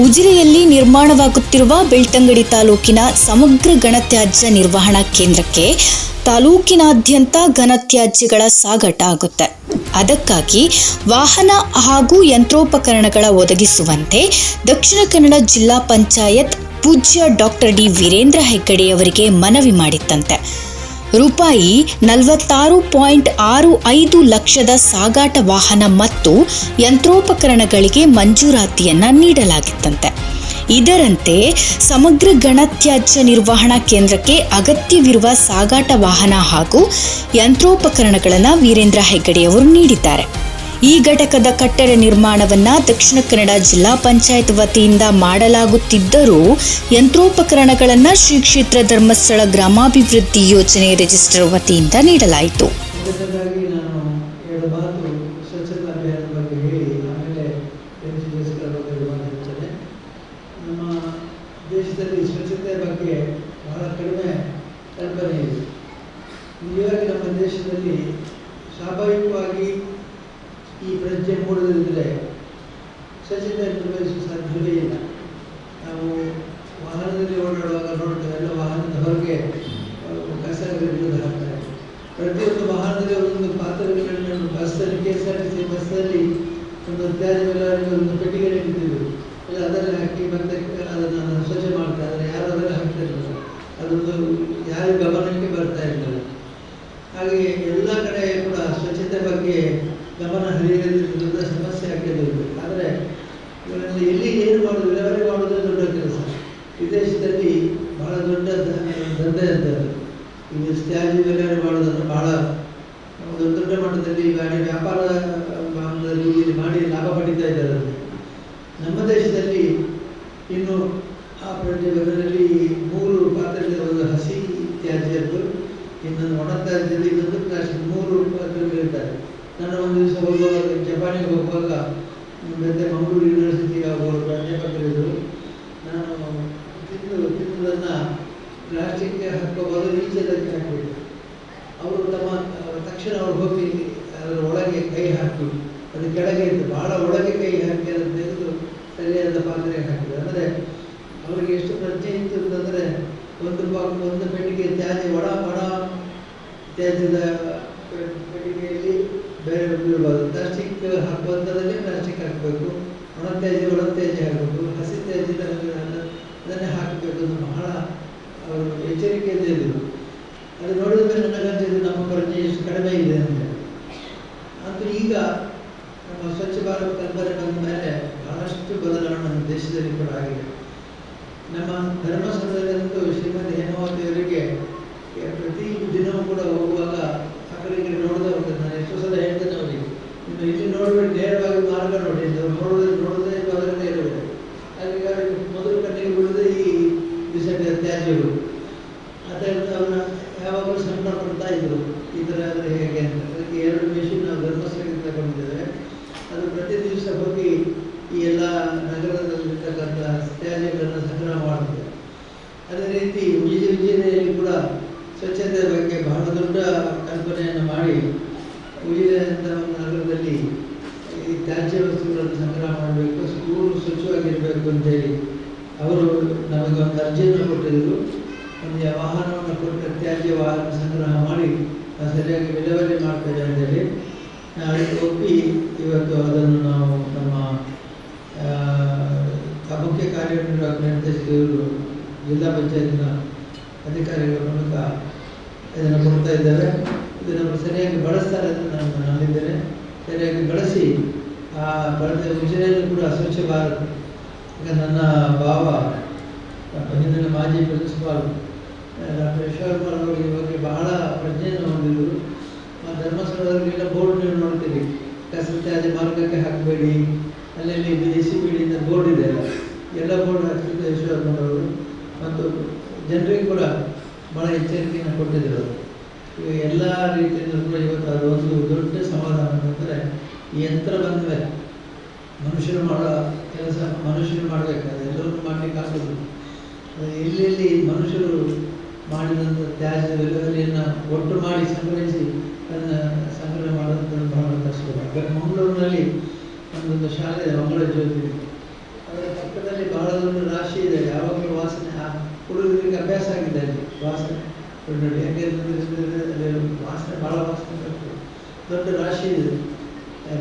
ಉಜಿರೆಯಲ್ಲಿ ನಿರ್ಮಾಣವಾಗುತ್ತಿರುವ ಬೆಳ್ತಂಗಡಿ ತಾಲೂಕಿನ ಸಮಗ್ರ ಘನತ್ಯಾಜ್ಯ ನಿರ್ವಹಣಾ ಕೇಂದ್ರಕ್ಕೆ ತಾಲೂಕಿನಾದ್ಯಂತ ಘನತ್ಯಾಜ್ಯಗಳ ಸಾಗಾಟ ಆಗುತ್ತೆ. ಅದಕ್ಕಾಗಿ ವಾಹನ ಹಾಗೂ ಯಂತ್ರೋಪಕರಣಗಳ ಒದಗಿಸುವಂತೆ ದಕ್ಷಿಣ ಕನ್ನಡ ಜಿಲ್ಲಾ ಪಂಚಾಯತ್ ಪೂಜ್ಯ ಡಾಕ್ಟರ್ ಡಿ ವೀರೇಂದ್ರ ಹೆಗ್ಗಡೆಯವರಿಗೆ ಮನವಿ ಮಾಡಿತ್ತಂತೆ. ರೂಪಾಯಿ ನಲವತ್ತಾರು ಪಾಯಿಂಟ್ ಆರು ಐದು ಲಕ್ಷದ ಸಾಗಾಟ ವಾಹನ ಮತ್ತು ಯಂತ್ರೋಪಕರಣಗಳಿಗೆ ಮಂಜೂರಾತಿಯನ್ನ ನೀಡಲಾಗಿತ್ತಂತೆ. ಇದರಂತೆ ಸಮಗ್ರ ಗಣತ್ಯಾಜ್ಯ ನಿರ್ವಹಣಾ ಕೇಂದ್ರಕ್ಕೆ ಅಗತ್ಯವಿರುವ ಸಾಗಾಟ ವಾಹನ ಹಾಗೂ ಯಂತ್ರೋಪಕರಣಗಳನ್ನು ವೀರೇಂದ್ರ ಹೆಗ್ಗಡೆಯವರು ನೀಡಿದ್ದಾರೆ. ಈ ಘಟಕದ ಕಟ್ಟಡ ನಿರ್ಮಾಣವನ್ನ ದಕ್ಷಿಣ ಕನ್ನಡ ಜಿಲ್ಲಾ ಪಂಚಾಯತ್ ವತಿಯಿಂದ ಮಾಡಲಾಗುತ್ತಿದ್ದರೂ ಯಂತ್ರೋಪಕರಣಗಳನ್ನು ಶ್ರೀ ಕ್ಷೇತ್ರ ಧರ್ಮಸ್ಥಳ ಗ್ರಾಮಾಭಿವೃದ್ಧಿ ಯೋಜನೆ ರಿಜಿಸ್ಟರ್ ವತಿಯಿಂದ ನೀಡಲಾಯಿತು. ಸ್ವಾಭಾವಿಕವಾಗಿ ಈ ಪ್ರಜ್ಞೆ ಮೂಡದಿದ್ದರೆ ಸ್ವಚ್ಛತೆ ನಿರ್ವಹಿಸುವ ಸಾಧ್ಯವೇ ಇಲ್ಲ. ನಾವು ವಾಹನದಲ್ಲಿ ಓಡಾಡುವಾಗ ನೋಡ್ತೇವೆ, ಎಲ್ಲ ವಾಹನದ ಹೊರಗೆ ಕಸಗಳನ್ನು ಹಾಕ್ತಾರೆ ಪ್ರತಿಯೊಂದು ವಾಹನದಲ್ಲಿ ಒಂದೊಂದು ಪಾತ್ರಗಳನ್ನು ಬಸ್ಸಲ್ಲಿ K S R T C ಬಸ್ಸಲ್ಲಿ ಒಂದು ತ್ಯಾಜ್ಯ ಒಂದು ಪೆಟ್ಟಿಗೆ ಇಟ್ಟಿದ್ರು ಇಲ್ಲ ಅದರಲ್ಲಿ ಹಾಕಿ ಮತ್ತೆ ಅದನ್ನು ಸ್ವಚ್ಛ ಮಾಡ್ತಾ ಇದ್ದಾರೆ ಯಾರು ಅದರಲ್ಲಿ ಹಾಕ್ತಿರಲಿಲ್ಲ ಅದೊಂದು ಯಾರ ಗಮನಕ್ಕೆ ಬರ್ತಾ ಇರಲಿಲ್ಲ ಹಾಗೆ ಎಲ್ಲ ಕಡೆ ಕೂಡ ಸ್ವಚ್ಛತೆ ಬಗ್ಗೆ ಗಮನ ಹರಿಯದಿದ್ದು ದೊಡ್ಡ ಸಮಸ್ಯೆ ಆಗಿದೆ ಆದರೆ ಇವರಲ್ಲಿ ಎಲ್ಲಿ ಏನು ಮಾಡೋದು ವಿಲೇವಾರಿ ಮಾಡೋದೇ ದೊಡ್ಡ ಕೆಲಸ ವಿದೇಶದಲ್ಲಿ ಬಹಳ ದೊಡ್ಡ ದ- ದಂಧೆ ಅಂತ ಅದು. ಇದು ತ್ಯಾಜ್ಯ ವಿಲೇವಾರಿ ಮಾಡೋದನ್ನು ಬಹಳ ದೊಡ್ಡ ದೊಡ್ಡ ಮಟ್ಟದಲ್ಲಿ ಗಾಡಿ ವ್ಯಾಪಾರ ಭಾಗದಲ್ಲಿ ಇಲ್ಲಿ ಮಾಡಿ ಲಾಭ ಪಡಿತಾ ಇದ್ದಾರೆ ಅದರಲ್ಲಿ. ನಮ್ಮ ದೇಶದಲ್ಲಿ ಇನ್ನು ಆ ಪ್ರಜ್ಞೆಗಳಲ್ಲಿ ಮೂರು ಪಾತ್ರೆಗಳು ಒಂದು ಹಸಿ ತ್ಯಾಜ್ಯದ್ದು ಇನ್ನೊಂದು ಒಣ ತ್ಯಾಜ್ಯದ್ದು ಇನ್ನೊಂದು ಪ್ಲಾಸ್ಟಿಕ್ ಮೂರು ಪಾತ್ರೆಗಳಿರ್ತಾರೆ ನಾನು ಒಂದು ದಿವಸ ಹೋಗುವಾಗ ಜಪಾನಿಗೆ ಹೋಗುವಾಗ ಮತ್ತೆ ಮಂಗಳೂರು ಯೂನಿವರ್ಸಿಟಿಗೆ ಹೋಗುವ ಪ್ರಾಧ್ಯಾಪಕರಿದ್ದರು ನಾನು ತಿಂದು ತಿನ್ನುವುದನ್ನು ಪ್ಲಾಸ್ಟಿಕ್ಗೆ ಹಾಕುವ ಬದಲು ಈಚೆದಕ್ಕೆ ಹಾಕಬೇಕು ಅವರು ತಮ್ಮ ತಕ್ಷಣ ಅವ್ರು ಹೋಗಿ ಅದರ ಒಳಗೆ ಕೈ ಹಾಕಿ ಅದು ಕೆಳಗೆ ಇತ್ತು ಬಹಳ ಒಳಗೆ ಕೈ ಹಾಕಿ ಅದನ್ನು ತೆಗೆದು ಸರಿಯಾದ ಪಾತ್ರೆ ಹಾಕಿದ್ರು. ಅಂದರೆ ಅವರಿಗೆ ಎಷ್ಟು ಪ್ರಜ್ಞೆ ಇತ್ತು ಅಂತಂದರೆ ಒಂದು ಪಾಕ್ ಒಂದು ಪೆಟ್ಟಿಗೆ ತ್ಯಾಜ್ಯ ಒಣ ಬಡ ತ್ಯಾಜ್ಯದ ಪೆಟ್ಟಿಗೆಯಲ್ಲಿ ಬೇರೆ ಬಿಡಬಾರ್ದು ಪ್ಲಾಸ್ಟಿಕ್ ಹಾಕುವಂಥದ್ದನ್ನೇ ಪ್ಲಾಸ್ಟಿಕ್ ಹಾಕಬೇಕು. ಒಣ ತ್ಯಾಜ್ಯ ಒಣ ತ್ಯಾಜ್ಯ ಹಾಕಬೇಕು. ಹಸಿ ತ್ಯಾಜ್ಯದ ಅದನ್ನ- ಹಾಕಬೇಕು ಅಂತ ಬಹಳ ಅವರು ಎಚ್ಚರಿಕೆಯಿಂದ ಇದ್ದರು ಅದು ನೋಡಿದ ಮೇಲೆ ನನಗನ್ಸಿದ್ದು ನಮ್ಮ ಪ್ರಜ್ಞೆ ಎಷ್ಟು ಕಡಿಮೆ ಇದೆ ಅಂತ. ಅಂತೂ ಈಗ ಸ್ವಚ್ಛ ಭಾರತ ಕಲ್ಪನೆ ಬಂದ ಮೇಲೆ ಬಹಳಷ್ಟು ಬದಲಾವಣೆ ನಮ್ಮ ದೇಶದಲ್ಲಿ ಕೂಡ ಆಗಿದೆ. ನಮ್ಮ ಧರ್ಮಸ್ಥಳದಲ್ಲಂತೂ ಶ್ರೀಮತಿ ಹೇಮಾವತಿ ಅವರಿಗೆ ಪ್ರತಿ ದಿನವೂ ಕೂಡ ಹೋಗುವಾಗ ಆ ಕಡೆ ಈ ಕಡೆ ನೋಡ್ತಾ ಹೋಗ್ತದೆ ನಾನು ಎಷ್ಟೋ ಸಲ ಹೇಳ್ತೇನೆ ಅವರಿಗೆ ನೀವು ಇಲ್ಲಿ ನೋಡ್ಬೇಡಿ ನೇರವಾಗಿ ಮಾರ್ಗ ನೋಡಿ ನೀವು ನೋಡೋದೇ ನೋಡೋದೇ ಅದರಲ್ಲೇ ಇರಬೇಕು ಹಾಗಾಗಿ ಮೊದಲು ಕಣ್ಣಿಗೆ ಬೀಳೋದೇ ಈ ವಿಸರ್ಜನೆ ತ್ಯಾಜ್ಯಗಳು ಅದರಿಂದ ಅವನ್ನ ಯಾವಾಗಲೂ ಸಂಬಳ ಪಡ್ತಾ ಇದ್ರು ಈ ಥರ ಆದರೆ ಹೇಗೆ ಅಂತ ಅದಕ್ಕೆ ಎರಡು ಮೆಷಿನ್ ನಾವು ಧರ್ಮಸ್ಥಳಕ್ಕೆ ತಗೊಂಡಿದ್ದೇವೆ ಅದು ಪ್ರತಿ ದಿವಸ ಹೋಗಿ ಈ ಎಲ್ಲ ನಗರದಲ್ಲಿರ್ತಕ್ಕಂಥ ತ್ಯಾಜ್ಯಗಳನ್ನು ಸಂಗ್ರಹ ಮಾಡುತ್ತೆ ಅದೇ ರೀತಿ ಉಜಿರೆ ಉಜಿರೆಯಲ್ಲಿ ಕೂಡ ಸ್ವಚ್ಛತೆ ಬಗ್ಗೆ ಬಹಳ ದೊಡ್ಡ ಕಲ್ಪನೆಯನ್ನು ಮಾಡಿ ಉಜಿರೆ ಅಂತ ಒಂದು ನಗರದಲ್ಲಿ ಈ ತ್ಯಾಜ್ಯ ವಸ್ತುಗಳನ್ನು ಸಂಗ್ರಹ ಮಾಡಬೇಕು ಸ್ಕೂಲ್ ಸ್ವಚ್ಛವಾಗಿರಬೇಕು ಅಂತೇಳಿ ಅವರು ನಮಗೆ ಒಂದು ಅರ್ಜಿಯನ್ನು ಕೊಟ್ಟಿದ್ದರು ಒಂದು ವಾಹನವನ್ನು ಕೊಟ್ಟು ತ್ಯಾಜ್ಯ ವಾಹನ ಸಂಗ್ರಹ ಮಾಡಿ ಸರಿಯಾಗಿ ವಿಲೇವಾರಿ ಮಾಡ್ತೇವೆ ಅಂತೇಳಿ ಅದಕ್ಕೆ ಒಪ್ಪಿ ಇವತ್ತು ಅದನ್ನು ನಾವು ನಮ್ಮ ಮುಖ್ಯ ಕಾರ್ಯನಿರ್ವಾಹಕ ನಿರ್ದೇಶಕರು ಜಿಲ್ಲಾ ಪಂಚಾಯತ್ನ ಅಧಿಕಾರಿಗಳ ಮೂಲಕ ಇದನ್ನು ಕೊಡ್ತಾ ಇದ್ದೇವೆ ಇದನ್ನು ಸರಿಯಾಗಿ ಬಳಸ್ತಾರೆ ಅಂತ ನಾನು ನಂಬಿದ್ದೇನೆ. ಸರಿಯಾಗಿ ಬಳಸಿ, ಆ ಬಳದ ಉಜಿರೆಯನ್ನು ಕೂಡ ಸ್ವಚ್ಛ ಭಾರತ್. ಈಗ ನನ್ನ ಭಾವ ಹಿಂದಿನ ಮಾಜಿ ಪ್ರಿನ್ಸಿಪಾಲ್ ಡಾಕ್ಟರ್ ಯಶೋಕುಮಾರ್ ಅವರು ಈ ಬಗ್ಗೆ ಬಹಳ ಪ್ರಜ್ಞೆಯನ್ನು ಹೊಂದಿದ್ರು ಆ ಧರ್ಮಸ್ಥಳದಲ್ಲಿಲ್ಲ ಬೋರ್ಡ್ ನೀವು ನೋಡ್ತೀರಿ. ಕಸ ಮಾರ್ಗಕ್ಕೆ ಹಾಕಬೇಡಿ, ಅಲ್ಲಲ್ಲಿ ಬಿಸಿ ಅಂತ ಬೋರ್ಡ್ ಇದೆ ಅಲ್ಲ, ಎಲ್ಲ ಬೋರ್ಡ್ ಹಾಕಿದ್ದು ಕುಮಾರ್ ಅವರು. ಮತ್ತು ಜನರಿಗೆ ಕೂಡ ಭಾಳ ಎಚ್ಚರಿಕೆಯನ್ನು ಕೊಟ್ಟಿದ್ದರು ಎಲ್ಲ ರೀತಿಯಿಂದ ಕೂಡ ಇವತ್ತು ಅದು ಒಂದು ದೊಡ್ಡ ಸಮಾಧಾನ ಅಂದರೆ ಯಂತ್ರ ಬಂದ ಮೇಲೆ ಮನುಷ್ಯರು ಮಾಡೋ ಕೆಲಸ ಮನುಷ್ಯರು ಮಾಡಬೇಕಾದ್ರೆ ಎಲ್ಲರೂ ಮಾಡಲಿಕ್ಕೆ ಆಗೋದು ಎಲ್ಲೆಲ್ಲಿ ಮನುಷ್ಯರು ಮಾಡಿದಂಥ ತ್ಯಾಜ್ಯ ವಿಲೇವಾರಿಯನ್ನು ಒಟ್ಟು ಮಾಡಿ ಸಂಗ್ರಹಿಸಿ ಅದನ್ನು ಸಂಗ್ರಹ ಮಾಡೋದು ಬಹಳ ಕಷ್ಟ. ಮಂಗಳೂರಿನಲ್ಲಿ ಒಂದೊಂದು ಶಾಲೆ ಮಂಗಳ ಜ್ಯೋತಿ. ಅದರ ಪಕ್ಕದಲ್ಲಿ ಬಹಳ ದೊಡ್ಡ ರಾಶಿ ಇದೆ. ಯಾವಾಗಲೂ ವಾಸನೆ, ಆ ಹುಡುಗರಿಗೆ ಅಭ್ಯಾಸ ಆಗಿದೆ ಅಲ್ಲಿ. ವಾಸನೆ ಅಲ್ಲಿ ವಾಸನೆ ಭಾಳ ವಾಸನೆ ಬರ್ತದೆ ದೊಡ್ಡ ರಾಶಿ ಇದೆ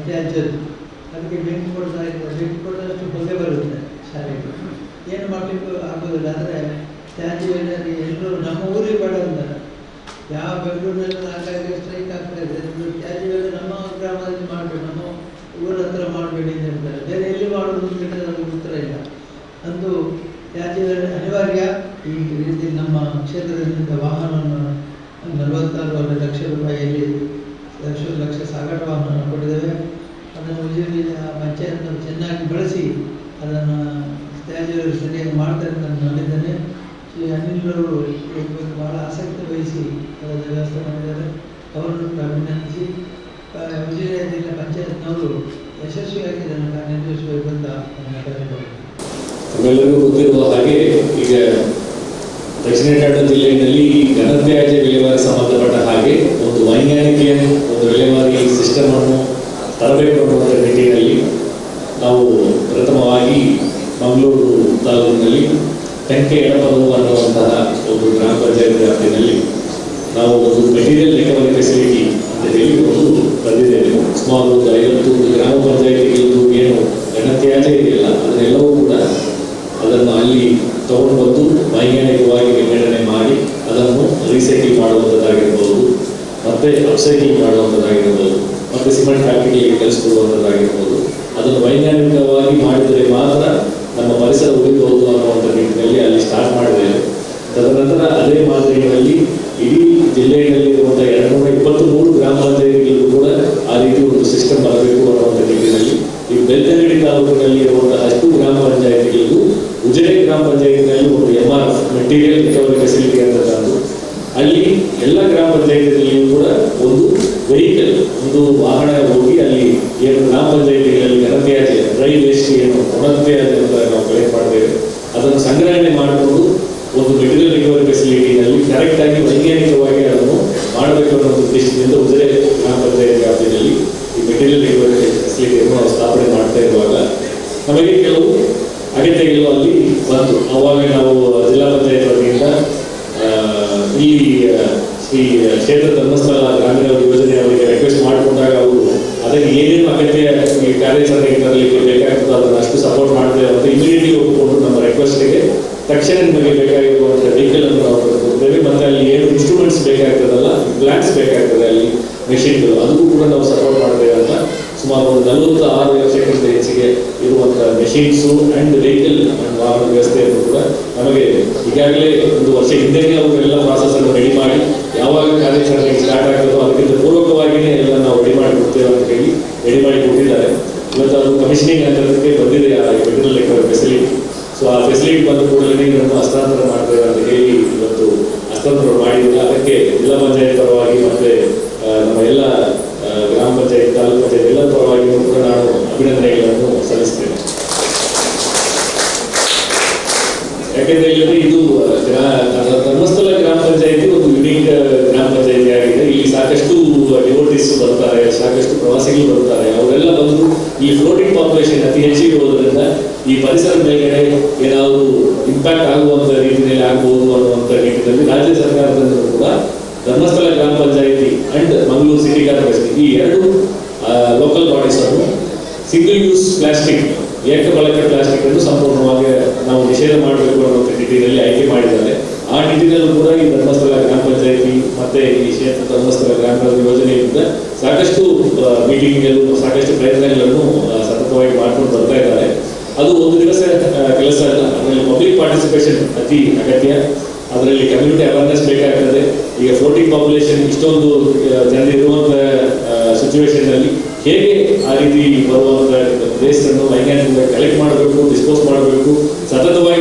ತ್ಯಾಜ್ಯದ್ದು. ಅದಕ್ಕೆ ಬೆಂಕಿ ಕೊಡ್ತಾ ಇದ್ದಾರೆ ಬೆಂಕಿ ಕೊಡೋದಷ್ಟು ಹೊಗೆ ಬರುತ್ತೆ ಶಾಲೆಗೆ. ಏನು ಮಾಡಲಿಕ್ಕೂ ಆಗೋದಿಲ್ಲ ಆದರೆ ತ್ಯಾಜ್ಯದಲ್ಲಿ ಎಲ್ಲರೂ ನಮ್ಮ ಊರಿಗೆ ಬೇಡ ಅಂತಾರೆ ಯಾವ ಬೆಂಗಳೂರಿನಲ್ಲಿ ನಾಲ್ಕಾಗಿ ಸ್ಟ್ರೈಕ್ ಆಗ್ತಾ ಇದೆ ತ್ಯಾಜ್ಯವೆಲ್ಲ ನಮ್ಮ ಗ್ರಾಮದಲ್ಲಿ ಮಾಡಬೇಡಿ, ನಮ್ಮ ಊರ ಹತ್ರ ಮಾಡಬೇಡಿ ಅಂತ ಹೇಳ್ತಾರೆ. ಬೇರೆ ಎಲ್ಲಿ ಮಾಡೋದು ಅಂತ ನಮಗೆ ಉತ್ತರ ಇಲ್ಲ. ಅಂದು ತ್ಯಾಜ್ಯದಲ್ಲಿ ಅನಿವಾರ್ಯ ಈ ರೀತಿ ನಮ್ಮ ಕ್ಷೇತ್ರದಿಂದ ವಾಹನವನ್ನು ನಲವತ್ತಾರು ಲಕ್ಷ ರೂಪಾಯಿಯಲ್ಲಿ ಲಕ್ಷ ಲಕ್ಷ ಸಾಗಾಟ ವಾಹನವನ್ನು ಕೊಟ್ಟಿದ್ದೇವೆ. ಅದನ್ನು ಉಜಿರೆ ಪಂಚಾಯತ್ ಚೆನ್ನಾಗಿ ಬಳಸಿ ಅದನ್ನು ತ್ಯಾಜ್ಯಗಳು ಸರಿಯಾಗಿ ಮಾಡ್ತಾರೆ ಅಂತ ನಾನು ನಂಬಿದ್ದೇನೆ. ಶ್ರೀ ಅನಿಲ್ರವರು ಬಹಳ ಆಸಕ್ತಿ ವಹಿಸಿ ಅದರ ವ್ಯವಸ್ಥೆ ಮಾಡಿದ್ದಾರೆ. ಅವರನ್ನು ಅಭಿನಂದಿಸಿ. ವಿಜಯ ಜಿಲ್ಲಾ ಪಂಚಾಯತ್ನವರು ಯಶಸ್ವಿಯಾಗಿ ಇದನ್ನು ಕಾರ್ಯನಿರ್ವಹಿಸಬೇಕು ಅಂತ ತಮ್ಮೆಲ್ಲರಿಗೂ ಗೊತ್ತಿರುವ ಹಾಗೆ ಈಗ ದಕ್ಷಿಣ ಕನ್ನಡ ಜಿಲ್ಲೆಯಲ್ಲಿ ಘನತ್ಯಾಜ್ಯ ವಿಲೇವಾರಿ ಸಂಬಂಧಪಟ್ಟ ಹಾಗೆ ಒಂದು ವೈಜ್ಞಾನಿಕ ಒಂದು ವಿಲೇವಾರಿ ಸಿಸ್ಟಮ್ ಅನ್ನು ತರಬೇಕು ಅನ್ನುವಂಥ ನಿಟ್ಟಿನಲ್ಲಿ ನಾವು ಪ್ರಥಮವಾಗಿ ಮಂಗಳೂರು ತಾಲೂಕಿನಲ್ಲಿ ಟಂಕೆ ಎಡಪದವು ಅನ್ನುವಂತಹ ಒಂದು ಗ್ರಾಮ ಪಂಚಾಯತ್ ವ್ಯಾಪ್ತಿನಲ್ಲಿ ನಾವು ಒಂದು ಮೆಟೀರಿಯಲ್ ರಿಕವರಿ ಫೆಸಿಲಿಟಿ ಅಂತ ಹೇಳಿ ಒಂದು ಬಂದಿದ್ದೇವೆ ಸುಮಾರು ಒಂದು ಐವತ್ತು ಗ್ರಾಮ ಪಂಚಾಯತಿಗಳದ್ದು ಏನು ಘನತ್ಯಾಜ್ಯ ಇದೆಯಲ್ಲ, ಅದನ್ನೆಲ್ಲವೂ ಕೂಡ ಅದನ್ನು ಅಲ್ಲಿ ತಗೊಂಡು ಬಂದು ವೈಜ್ಞಾನಿಕವಾಗಿ ವಿಂಗಡಣೆ ಮಾಡಿ ಅದನ್ನು ರೀಸೈಕಲ್ ಮಾಡುವಂಥದ್ದಾಗಿರ್ಬೋದು, ಮತ್ತೆ ಅಪ್ಸೈಕಲ್ ಮಾಡುವಂಥದ್ದಾಗಿರ್ಬೋದು, ಮತ್ತೆ ಸಿಮೆಂಟ್ ಫ್ಯಾಕ್ಟ್ರಿಗೆ ಕಲಿಸ್ಕೊಡುವಂಥದ್ದಾಗಿರ್ಬೋದು. ಅದನ್ನು ವೈಜ್ಞಾನಿಕವಾಗಿ ಮಾಡಿದರೆ ಮಾತ್ರ ನಮ್ಮ ಪರಿಸರ ಉಳಿಬಹುದು ಅನ್ನುವಂಥ ನಿಟ್ಟಿನಲ್ಲಿ ಅಲ್ಲಿ ಸ್ಟಾರ್ಟ್ ಮಾಡಿದ್ದೇವೆ ತದನಂತರ ಅದೇ ಮಾದರಿಯಲ್ಲಿ ಇಡೀ ಜಿಲ್ಲೆಯಲ್ಲಿರುವಂಥ ಎರಡುನೂರ ಇಪ್ಪತ್ತು ಮೂರು ಗ್ರಾಮ ಪಂಚಾಯತಿಗಳಿಗೂ ಕೂಡ ಆ ರೀತಿ ಒಂದು ಸಿಸ್ಟಮ್ ಬರಬೇಕು ಅನ್ನುವಂಥ ನಿಟ್ಟಿನಲ್ಲಿ ಈ ಬೆಳ್ತಂಗಡಿ ತಾಲೂಕಿನಲ್ಲಿ ಇರುವಂತಹ ಅಷ್ಟು ಗ್ರಾಮ ಪಂಚಾಯತಿಗಳಿಗೂ ಉಜಿರೆ ಗ್ರಾಮ ಪಂಚಾಯತಿನಲ್ಲಿ ಒಂದು M R F material recovery facility ಅಂತ ತಂದು ಅಲ್ಲಿ ಎಲ್ಲ ಗ್ರಾಮ ಪಂಚಾಯತಿಗಳಲ್ಲಿಯೂ ಕೂಡ ಒಂದು ವೆಹಿಕಲ್ ಒಂದು ವಾಹನ ಹೋಗಿ ಅಲ್ಲಿ ಏನು ಗ್ರಾಮ ಪಂಚಾಯತಿಗಳಲ್ಲಿ ಘನತ್ಯಾಜ್ಯ ಡ್ರೈ ವೇಸ್ಟ್ ಏನು ಒಣತ್ಯಾಜ್ಯ ಅಂತ ನಾವು ಕಲೆಕ್ಟ್ ಮಾಡ್ತೇವೆ ಅದನ್ನು ಸಂಗ್ರಹಣೆ ಮಾಡಿಕೊಂಡು ಒಂದು ಮೆಟೀರಿಯಲ್ ರಿಕವರಿ ಫೆಸಿಲಿಟಿನಲ್ಲಿ ಕರೆಕ್ಟ್ ಆಗಿ ವೈಜ್ಞಾನಿಕವಾಗಿ ಅದನ್ನು ಮಾಡಬೇಕು ಅನ್ನೋ ಉದ್ದೇಶದಿಂದ ಉಜಿರೆ ಗ್ರಾಮ ಪಂಚಾಯತ್ ವ್ಯಾಪ್ತಿಯಲ್ಲಿ ಈ ಮೆಟೀರಿಯಲ್ ರಿಕವರಿ ಫೆಸಿಲಿಟಿಯನ್ನು ನಾವು ಸ್ಥಾಪನೆ ಮಾಡ್ತಾ ಇರುವಾಗ ನಮಗೆ ಕೆಲವು ಅಗತ್ಯಗಳು ಅಲ್ಲಿ ಬಂತು ಅವಾಗ ನಾವು ಜಿಲ್ಲಾ ಪಂಚಾಯತ್ ವತಿಯಿಂದ ಆ, ಈ ಆ, ಶ್ರೀ ಕ್ಷೇತ್ರ ಧರ್ಮಸ್ಥಳ ಗ್ರಾಮೀಣ ಯೋಜನೆ ಅವರಿಗೆ ರಿಕ್ವೆಸ್ಟ್ ಮಾಡಿಕೊಂಡಾಗ ಅವರು ಅದಕ್ಕೆ ಏನೇನು ಅಗತ್ಯ ಈ ಕಾರ್ಯಾಚರಣೆಗೆ ತರಲಿಕ್ಕೆ ಬೇಕಾಗ್ತದೆ ಅದನ್ನು ಅಷ್ಟು ಸಪೋರ್ಟ್ ಮಾಡ್ತೇವೆ ಅಂತ ಇಮಿಡಿಯೇಟ್ಲಿ ಒಪ್ಪಿಕೊಂಡು ನಮ್ಮ ರಿಕ್ವೆಸ್ಟ್ಗೆ ತಕ್ಷಣ ನಿಮಗೆ ಬೇಕಾಗಿರುವಂಥ ವೆಹಿಕಲ್ ಅನ್ನು ನಾವು ಕೊಡ್ತೇವೆ ಮತ್ತೆ ಅಲ್ಲಿ ಏನು ಇನ್ಸ್ಟ್ರೂಮೆಂಟ್ಸ್ ಬೇಕಾಗ್ತದಲ್ಲ ಪ್ಲಾನ್ಸ್ ಬೇಕಾಗ್ತದೆ ಅಲ್ಲಿ ಮೆಷಿನ್ಗಳು ಅದಕ್ಕೂ ಕೂಡ ನಾವು ಸಪೋರ್ಟ್ ಮಾಡ್ತೇವೆ ಅಂತ ಸುಮಾರು ಒಂದು ನಲವತ್ತು ಆರು ಲಕ್ಷಕ್ಕಿಂತ ಹೆಚ್ಚಿಗೆ ಇರುವಂಥ ಮೆಷಿನ್ಸು ಆ್ಯಂಡ್ ವೆಹಿಕಲ್ ವಾಹನ ವ್ಯವಸ್ಥೆಯನ್ನು ಕೂಡ ನಮಗೆ ಈಗಾಗಲೇ ಒಂದು ವರ್ಷ ಹಿಂದೆಯೇ ಅವರೆಲ್ಲ ಪ್ರಾಸೆಸ್ ಅನ್ನು ರೆಡಿ ಮಾಡಿ, ಯಾವಾಗ ಕಾರ್ಯಾಚರಣೆ ಸ್ಟಾರ್ಟ್ ಆಗುತ್ತೋ ಅದಕ್ಕಿಂತ ಪೂರ್ವಕವಾಗಿಯೇ ಎಲ್ಲ ನಾವು ರೆಡಿ ಮಾಡಿ ಕೊಡ್ತೇವೆ ಅಂತ ಹೇಳಿ ರೆಡಿ ಮಾಡಿ ಕೊಟ್ಟಿದ್ದಾರೆ ಇವತ್ತು ಅದು ಕಮಿಷನಿಂಗ್ ಹಂತಕ್ಕೆ ಬಂದಿದೆ ಆ ಮೆಟೀರಿಯಲ್ ರಿಕವರಿ ಫೆಸಿಲಿಟಿ ಸೊ ಆ ಫೆಸಿಲಿಟಿ ಬಂದ ಕೂಡಲೇ ಇದನ್ನು ಹಸ್ತಾಂತರ ಮಾಡ್ತೇವೆ ಅಂತ ಹೇಳಿ ಇವತ್ತು ಹಸ್ತಾಂತರ ಮಾಡಿಲ್ಲ ಅದಕ್ಕೆ ಜಿಲ್ಲಾ ಪಂಚಾಯತ್ ಪರವಾಗಿ ಮತ್ತೆ ಆ, ನಮ್ಮ ಎಲ್ಲ ಆ, ಗ್ರಾಮ ಪಂಚಾಯತ್ ತಾಲೂಕು ಪಂಚಾಯತ್ ಎಲ್ಲ ಪರವಾಗಿಯೂ ಕೂಡ ನಾನು ಅಭಿನಂದನೆಗಳನ್ನು ಸಲ್ಲಿಸ್ತೇನೆ ಯಾಕೆಂದ್ರೆ ಇಲ್ಲಿ ಇದು ಗ್ರಾ- ಧರ್ಮಸ್ಥಳ ಗ್ರಾಮ ಪಂಚಾಯತಿ ಒಂದು ಯುನೀಕ್ ಗ್ರಾಮ ಪಂಚಾಯತಿ ಆಗಿದೆ ಇಲ್ಲಿ ಸಾಕಷ್ಟು ಡಿವೋಟಿಸ್ ಬರ್ತಾರೆ ಸಾಕಷ್ಟು ಪ್ರವಾಸಿಗಳು ಬರ್ತಾರೆ ಅವರೆಲ್ಲ ಬಂದು ಈ ಫ್ಲೋಟಿಂಗ್ ಪಾಪ್ಯುಲೇಷನ್ ಅತಿ ಹೆಚ್ಚಿಗೆ ಇರೋದ್ರಿಂದ ಈ ಪರಿಸರ ಮೇಲ್ಗಡೆ ಏನಾದರೂ ಇಂಪ್ಯಾಕ್ಟ್ ಆಗುವಂತ ರೀತಿಯಲ್ಲಿ ಆಗಬಹುದು ಅನ್ನುವಂಥ ನಿಟ್ಟಿನಲ್ಲಿ ರಾಜ್ಯ ಸರ್ಕಾರದಿಂದ ಕೂಡ ಧರ್ಮಸ್ಥಳ ಗ್ರಾಮ panchayat and Mangaluru city corporation ಈ ಎರಡು ಲೋಕಲ್ ಬಾಡೀಸ್ ಅನ್ನು ಸಿಂಗಲ್ ಯೂಸ್ ಪ್ಲಾಸ್ಟಿಕ್ ಏಕ ಬಳಕೆ ಪ್ಲಾಸ್ಟಿಕ್ ಅನ್ನು ಸಂಪೂರ್ಣವಾಗಿ ನಾವು ನಿಷೇಧ ಮಾಡಬೇಕು ಅನ್ನುವಂಥ ನಿಟ್ಟಿನಲ್ಲಿ ಆಯ್ಕೆ ಮಾಡಿದ್ದಾರೆ. ಆ ನಿಟ್ಟಿನಲ್ಲೂ ಕೂಡ ಈ ಧರ್ಮಸ್ಥಳ ಗ್ರಾಮ ಪಂಚಾಯಿತಿ ಮತ್ತೆ ಈ ಕ್ಷೇತ್ರ ಧರ್ಮಸ್ಥಳ ಗ್ರಾಮ ಯೋಜನೆಯಿಂದ ಸಾಕಷ್ಟು ಮೀಟಿಂಗ್ಗಳು ಸಾಕಷ್ಟು ಪ್ರಯತ್ನಗಳನ್ನು ಸತತವಾಗಿ ಮಾಡ್ಕೊಂಡು ಬರ್ತಾ ಇದ್ದಾರೆ. ಅದು ಒಂದು ದಿವಸ ಕೆಲಸ ಅಲ್ಲ. ಅದರಲ್ಲಿ ಪಬ್ಲಿಕ್ ಪಾರ್ಟಿಸಿಪೇಷನ್ ಅತಿ ಅಗತ್ಯ. ಅದರಲ್ಲಿ ಕಮ್ಯುನಿಟಿ ಅವೇರ್ನೆಸ್ ಬೇಕಾಗ್ತದೆ. ಈಗ ಫೋರ್ಟಿಂಗ್ ಪಾಪ್ಯುಲೇಷನ್ ಇಷ್ಟೊಂದು ಜನ ಇರುವಂಥ ಸಿಚುವೇಶನ್ ಅಲ್ಲಿ ಹೇಗೆ ಆ ರೀತಿ ಬರುವಂಥ ವೇಸ್ಟ್ ಅನ್ನು ವೈಜ್ಞಾನಿಕವಾಗಿ ಕಲೆಕ್ಟ್ ಮಾಡಬೇಕು ಡಿಸ್ಪೋಸ್ ಮಾಡಬೇಕು, ಸತತವಾಗಿ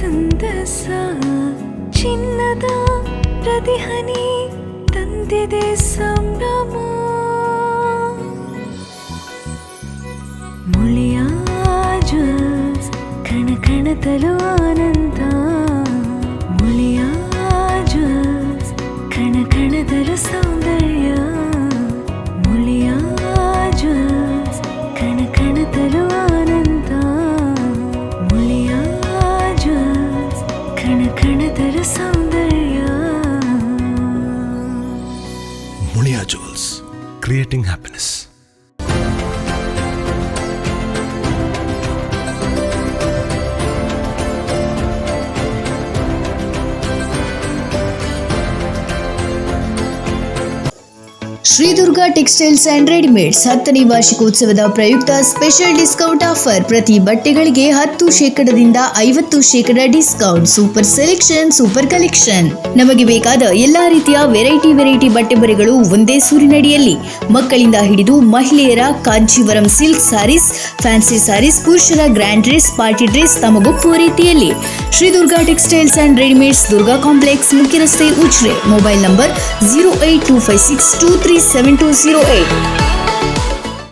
ಸಂದಸ ಚಿನ್ನದ ಪ್ರತಿಹನಿ ತಂದಿದೆ ಸಂಭ್ರಮ ಮುಳಿಯ ಜ್ವಲ್ಸ್ ಕಣ ಕಣದಲು ಆನಂದ ಮುಳಿಯ ಜ್ವಲ್ಸ್ ಕಣ ಕಣದಲು ಸೌಂದರ್ಯ Muniya jewels creating happiness Shri Durga textiles and readymades ಹತ್ತನೇ ವಾರ್ಷಿಕೋತ್ಸವದ ಪ್ರಯುಕ್ತ ಸ್ಪೆಷಲ್ ಡಿಸ್ಕೌಂಟ್ ಆಫರ್. ಪ್ರತಿ ಬಟ್ಟೆಗಳಿಗೆ ಹತ್ತು ಶೇಕಡದಿಂದ ಐವತ್ತು ಶೇಕಡ discount. Super selection, super collection. ನಮಗೆ ಬೇಕಾದ ಎಲ್ಲಾ ರೀತಿಯ ವೆರೈಟಿ ವೆರೈಟಿ ಬಟ್ಟೆ ಬರೆಗಳು ಒಂದೇ ಸೂರಿನಡಿಯಲ್ಲಿ. ಮಕ್ಕಳಿಂದ ಹಿಡಿದು ಮಹಿಳೆಯರ Kanchivaram silk sarees, fancy sarees, ಪುರುಷರ ಗ್ರ್ಯಾಂಡ್ ಡ್ರೆಸ್, ಪಾರ್ಟಿ ಡ್ರೆಸ್ ತಮಗೊಪ್ಪುವ ರೀತಿಯಲ್ಲಿ. Shri Durga textiles and readymades Durga complex ಮುಖ್ಯ ರಸ್ತೆ Ujire mobile number zero eight two five six two three seven two zero eight